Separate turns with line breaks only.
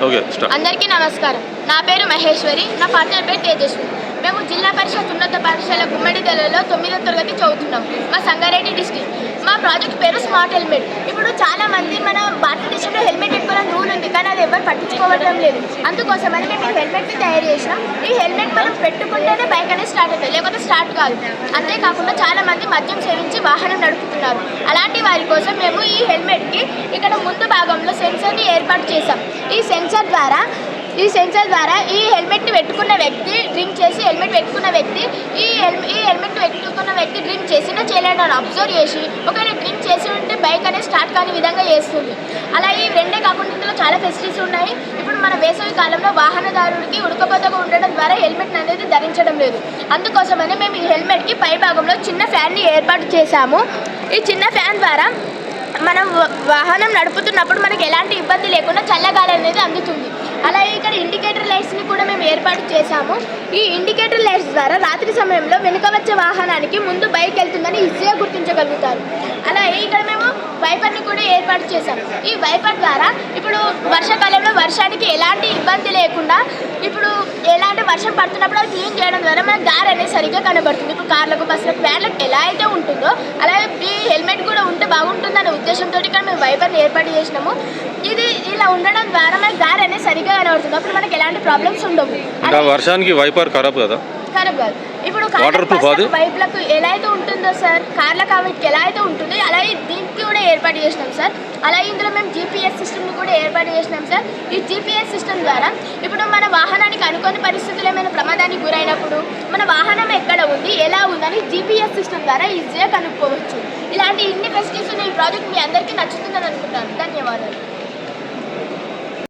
అందరికీ నమస్కారం. నా పేరు మహేశ్వరి నా పార్ట్నర్ పేరు తేజస్వి. మేము జిల్లా పరిషత్ ఉన్నత పాఠశాల గుమ్మడిదలలో తొమ్మిదో తరగతి చదువుతున్నాం. మా సంగారెడ్డి డిస్టిక్ మా ప్రాజెక్ట్ పేరు స్మార్ట్ హెల్మెట్. ఇప్పుడు చాలా మంది మన భారతదేశంలో హెల్మెట్ పెట్టుకోవాలని రూల్ ఉంది కానీ అది ఎవరు పట్టించుకోవడం లేదు. అందుకోసమని మేము ఈ హెల్మెట్ని తయారు చేసినాం. ఈ హెల్మెట్ మనం పెట్టుకుంటేనే బైక్ అనేది స్టార్ట్ అవుతుంది. లేకపోతే స్టార్ట్ కాదు. అంతేకాకుండా చాలామంది మద్యం సేవించి వాహనం నడుపుతున్నారు. అలాంటి వారి కోసం మేము ఈ హెల్మెట్కి ఇక్కడ ముందు భాగంలో సెన్సర్ని ఏర్పాటు చేశాం. ఈ సెన్సర్ ద్వారా ఈ సెన్సర్ ద్వారా ఈ హెల్మెట్ని పెట్టుకున్న వ్యక్తి చేసి హెల్మెట్ పెట్టుకున్న వ్యక్తి ఈ హెల్ ఈ హెల్మెట్ పెట్టుకున్న వ్యక్తి డ్రింక్ చేసినా చేయలేడు అని అబ్జర్వ్ చేసి ఒకవేళ డ్రింక్ చేసి ఉంటే బైక్ అనేది స్టార్ట్ కాని విధంగా చేస్తుంది. అలా ఈ రెండే కాకుండా ఇందులో చాలా ఫెసిలిటీస్ ఉన్నాయి. ఇప్పుడు మన వేసవి కాలంలో వాహనదారుడికి ఉడకపోతగా ఉండడం ద్వారా హెల్మెట్ అనేది ధరించడం లేదు. అందుకోసమని మేము ఈ హెల్మెట్కి పై భాగంలో చిన్న ఫ్యాన్ని ఏర్పాటు చేశాము. ఈ చిన్న ఫ్యాన్ ద్వారా మనం వాహనం నడుపుతున్నప్పుడు మనకి ఎలాంటి ఇబ్బంది లేకుండా చల్లగాలి అనేది అందుతుంది. అలాగే ఇక్కడ ఇండికేటర్ లైట్స్ని ఏర్పాటు చేశాము. ఈ ఇండికేటర్ లైట్స్ ద్వారా రాత్రి సమయంలో వెనుక వచ్చే వాహనానికి ముందు బైక్ వెళ్తుందని ఈజీగా గుర్తించగలుగుతారు. అలాగే ఇక్కడ మేము వైపర్ని కూడా ఏర్పాటు చేశాము. ఈ వైపర్ ద్వారా ఇప్పుడు వర్షాకాలంలో వర్షానికి ఎలాంటి ఇబ్బంది లేకుండా ఇప్పుడు ఎలాంటి వర్షం పడుతున్నప్పుడు అది క్లీన్ చేయడం ద్వారా మన దారి అనేది సరిగ్గా కనబడుతుంది. ఇప్పుడు కార్లకు బస్సులకు వ్యాన్లకు ఎలా అయితే ఉంటుందో అలాగే ఈ హెల్మెట్ కూడా ఉంటే బాగుంటుందనే ఉద్దేశంతో ఇక్కడ మేము వైపర్ని ఏర్పాటు చేసినాము. ఇది ఇలా ఉండడం ద్వారా మనకి దారి సరిగ్గా కనబడుతుంది. అప్పుడు మనకి ఎలాంటి ప్రాబ్లమ్స్ ఉండవు.
వర్షానికి వైపర్ ఖరాబ్ కదా?
ఖరాబ్ కాదు. ఇప్పుడు
Waterproof అది?
వైపులకు ఎలా అయితే ఉంటుందో సార్ కార్లకు వీటికి ఎలా అయితే ఉంటుందో అలాగే దీనికి కూడా ఏర్పాటు చేసినాం సార్. అలాగే ఇందులో మేము జీపీఎస్ సిస్టమ్ని కూడా ఏర్పాటు చేసినాం సార్. ఈ జీపీఎస్ సిస్టమ్ ద్వారా ఇప్పుడు మన వాహనానికి అనుకోని పరిస్థితులు ఏమైనా ప్రమాదానికి గురైనప్పుడు మన వాహనం ఎక్కడ ఉంది ఎలా ఉందని జీపీఎస్ సిస్టమ్ ద్వారా ఈజీగా కనుక్కోవచ్చు. ఇలాంటి ఇన్ని ఫెసిలిటీస్ ఉన్న ఈ ప్రాజెక్ట్ మీ అందరికీ నచ్చుతుందని అనుకుంటాను. ధన్యవాదాలు.